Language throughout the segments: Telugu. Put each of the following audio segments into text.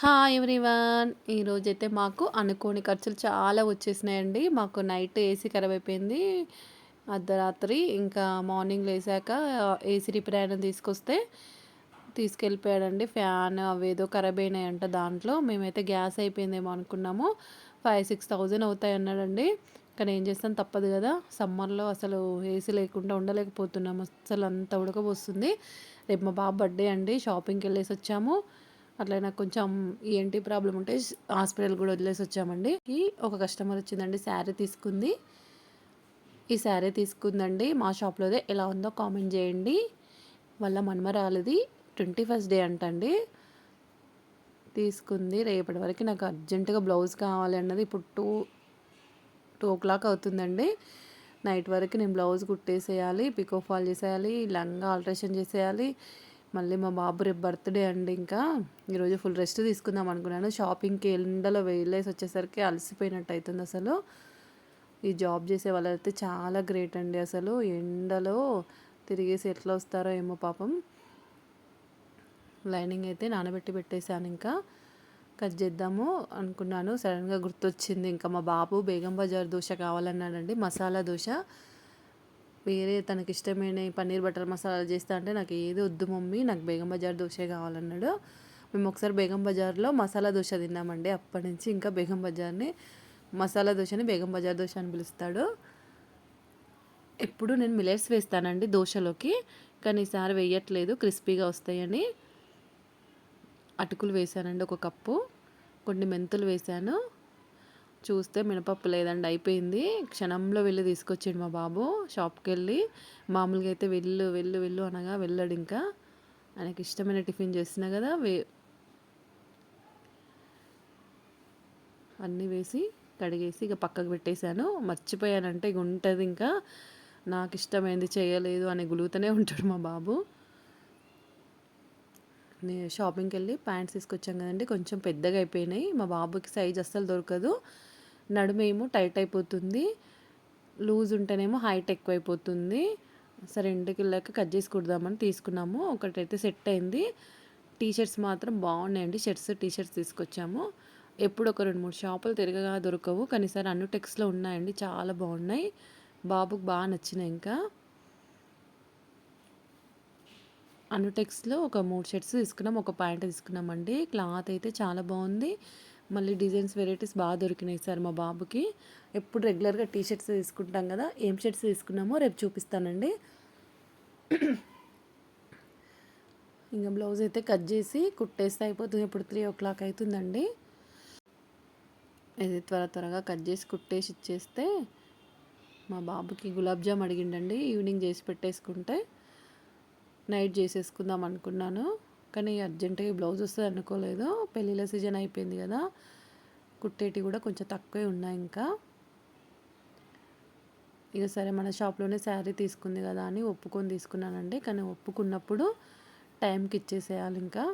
హాయ్ ఎవ్రీవన్ ఈరోజైతే మాకు అనుకోని ఖర్చులు చాలా వచ్చేసినాయండి. మాకు నైట్ ఏసీ ఖరాబ్ అయిపోయింది. అర్ధరాత్రి ఇంకా మార్నింగ్ లేసాక ఏసీ రిపేర్ అయిన తీసుకొస్తే తీసుకెళ్ళిపోయాడండి. ఫ్యాన్ అవేదో ఖరాబ్ అయినాయంట దాంట్లో. మేమైతే గ్యాస్ అయిపోయిందేమో అనుకున్నాము. ఫైవ్ సిక్స్ థౌజండ్ అవుతాయి అన్నాడండి. కానీ ఏం చేస్తాం? తప్పదు కదా. సమ్మర్లో అసలు ఏసీ లేకుండా ఉండలేకపోతున్నాము అసలు అంత ఉడకపోస్తుంది రేపు మా బాబు బర్త్డే అండి. షాపింగ్కి వెళ్ళేసి వచ్చాము. అట్లా నాకు కొంచెం ఏంటి ప్రాబ్లం ఉంటే హాస్పిటల్ కూడా వదిలేసి వచ్చామండి. ఒక కస్టమర్ వచ్చిందండి శారీ తీసుకుంది. ఈ శారీ తీసుకుందండి మా షాప్లోదే ఎలా ఉందో కామెంట్ చేయండి. వాళ్ళ మనమరాలది ట్వంటీ ఫస్ట్ డే అంటండి. తీసుకుంది. రేపటి వరకు నాకు అర్జెంటుగా బ్లౌజ్ కావాలి అన్నది ఇప్పుడు టూ టూ ఓ క్లాక్ అవుతుందండి. నైట్ వరకు నేను బ్లౌజ్ కుట్టేసేయాలి పికో ఫాల్ చేసేయాలి లంగా ఆల్ట్రేషన్ చేసేయాలి. మళ్ళీ మా బాబు రేపు బర్త్డే అండి ఇంకా. ఈరోజు ఫుల్ రెస్ట్ తీసుకుందాం అనుకున్నాను. షాపింగ్కి ఎండలో వెళ్ళేసి వచ్చేసరికి అలసిపోయినట్టు అవుతుంది అసలు. ఈ జాబ్ చేసే వాళ్ళైతే చాలా గ్రేట్ అండి అసలు. ఎండలో తిరిగేసి ఎట్లా వస్తారో ఏమో పాపం. లైనింగ్ అయితే నానబెట్టి పెట్టేశాను ఇంకా. కట్ చేద్దాము అనుకున్నాను. సడన్గా గుర్తొచ్చింది ఇంకా మా బాబు బేగం బజార్ దోశ కావాలన్నాడండి. మసాలా దోశ. వేరే తనకి ఇష్టమైన పన్నీర్ బటర్ మసాలా చేస్తా అంటే నాకు ఏది వద్దు మమ్మీ నాకు బేగం బజార్ దోశ కావాలన్నాడు. మేము ఒకసారి బేగం బజార్లో మసాలా దోశ తిన్నామండి. అప్పటి నుంచి ఇంకా బేగం బజార్ని మసాలా దోశని బేగం బజార్ దోశ అని పిలుస్తాడు. ఎప్పుడు నేను మిలెట్స్ వేస్తానండి దోశలోకి కానీ ఈసారి వేయట్లేదు క్రిస్పీగా వస్తాయని. అటుకులు వేసానండి ఒక కప్పు కొన్ని మెంతులు వేసాను. చూస్తే మినపప్పు లేదండి అయిపోయింది. క్షణంలో వెళ్ళి తీసుకొచ్చాడు మా బాబు షాప్కి వెళ్ళి మామూలుగా అయితే వెళ్ళు వెళ్ళు వెళ్ళు అనగా వెళ్ళాడు ఇంకా. ఆయనకి ఇష్టమైన టిఫిన్ చేసినా కదా వే అన్నీ వేసి కడిగేసి ఇక పక్కకు పెట్టేశాను. మర్చిపోయానంటే ఇక ఉంటుంది ఇంకా. నాకు ఇష్టమైంది చేయలేదు అని గులుగుతూనే ఉంటాడు మా బాబు. నేను షాపింగ్కి వెళ్ళి ప్యాంట్స్ తీసుకొచ్చాం కదండి కొంచెం పెద్దగా అయిపోయినాయి. మా బాబుకి సైజ్ అస్సలు దొరకదు. నడుమేమో టైట్ అయిపోతుంది. లూజ్ ఉంటేనేమో హైట్ ఎక్కువైపోతుంది. సరే ఇంటికి వెళ్ళాక కట్ చేసి కుడదామని తీసుకున్నాము. ఒకటైతే సెట్ అయింది. టీషర్ట్స్ మాత్రం బాగున్నాయండి. షర్ట్స్ టీషర్ట్స్ తీసుకొచ్చాము. ఎప్పుడు ఒక రెండు మూడు షాపులు తిరగగా దొరకవు. కానీ సరే అన్ని టెక్స్లో ఉన్నాయండి. చాలా బాగున్నాయి. బాబుకి బాగా నచ్చినాయి ఇంకా. అనుటెక్స్లో ఒక మూడు షర్ట్స్ తీసుకున్నాం. ఒక ప్యాంట్ తీసుకున్నామండి. క్లాత్ అయితే చాలా బాగుంది. మళ్ళీ డిజైన్స్ వెరైటీస్ బాగా దొరికినాయి సార్ మా బాబుకి. ఎప్పుడు రెగ్యులర్గా టీ షర్ట్స్ తీసుకుంటాం కదా ఏం షర్ట్స్ తీసుకున్నామో రేపు చూపిస్తానండి. ఇంకా బ్లౌజ్ అయితే కట్ చేసి కుట్టేస్తే అయిపోతుంది. ఇప్పుడు త్రీ ఓ క్లాక్ అవుతుందండి. ఇది త్వర త్వరగా కట్ చేసి కుట్టేసి ఇచ్చేస్తే మా బాబుకి గులాబ్ జామ్ అడిగిండండి. ఈవినింగ్ చేసి పెట్టేసుకుంటే నైట్ చేసేసుకుందాం అనుకున్నాను. కానీ అర్జెంటుగా బ్లౌజ్ వస్తుంది అనుకోలేదు. పెళ్ళిళ్ళ సీజన్ అయిపోయింది కదా. కుట్టేటి కూడా కొంచెం తక్కువే ఉన్నాయి ఇంకా. ఇక సరే మన షాప్లోనే శారీ తీసుకుంది కదా అని ఒప్పుకొని తీసుకున్నానండి. కానీ ఒప్పుకున్నప్పుడు టైంకి ఇచ్చేసేయాలి ఇంకా.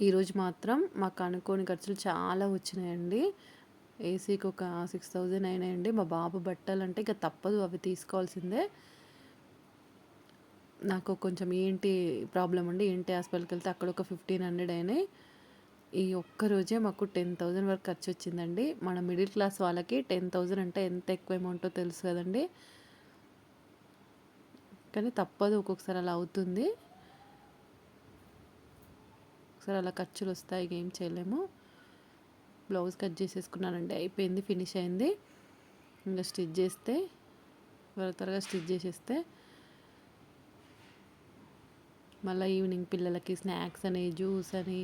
ఈరోజు మాత్రం మాకు అనుకోని ఖర్చులు చాలా వచ్చినాయండి. ఏసీకి ఒక సిక్స్ థౌజండ్ అయినాయండి. మా బాబు బట్టలు అంటే ఇక తప్పదు అవి తీసుకోవాల్సిందే. నాకు కొంచెం ఏంటి ప్రాబ్లం ఉండి ఏంటి హాస్పిటల్కి వెళ్తే అక్కడ ఒక ఫిఫ్టీన్ హండ్రెడ్ అయినాయి. ఈ ఒక్క రోజే మాకు టెన్ థౌజండ్ వరకు ఖర్చు వచ్చిందండి. మన మిడిల్ క్లాస్ వాళ్ళకి టెన్ థౌజండ్ అంటే ఎంత ఎక్కువ అమౌంటో తెలుసు కదండి. కానీ తప్పదు ఒక్కొక్కసారి అలా అవుతుంది. ఒకసారి అలా ఖర్చులు వస్తాయి ఏం చేయలేము. బ్లౌజ్ కట్ చేసేసుకున్నానండి అయిపోయింది ఫినిష్ అయింది. ఇంకా స్టిచ్ చేస్తే త్వర త్వరగా స్టిచ్ చేసేస్తే మళ్ళీ ఈవినింగ్ పిల్లలకి స్నాక్స్ అని జ్యూస్ అని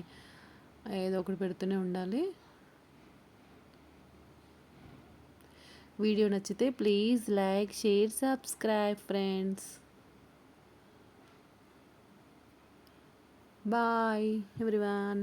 ఏదో ఒకటి పెడుతూనే ఉండాలి. వీడియో నచ్చితే please like share subscribe friends. Bye everyone.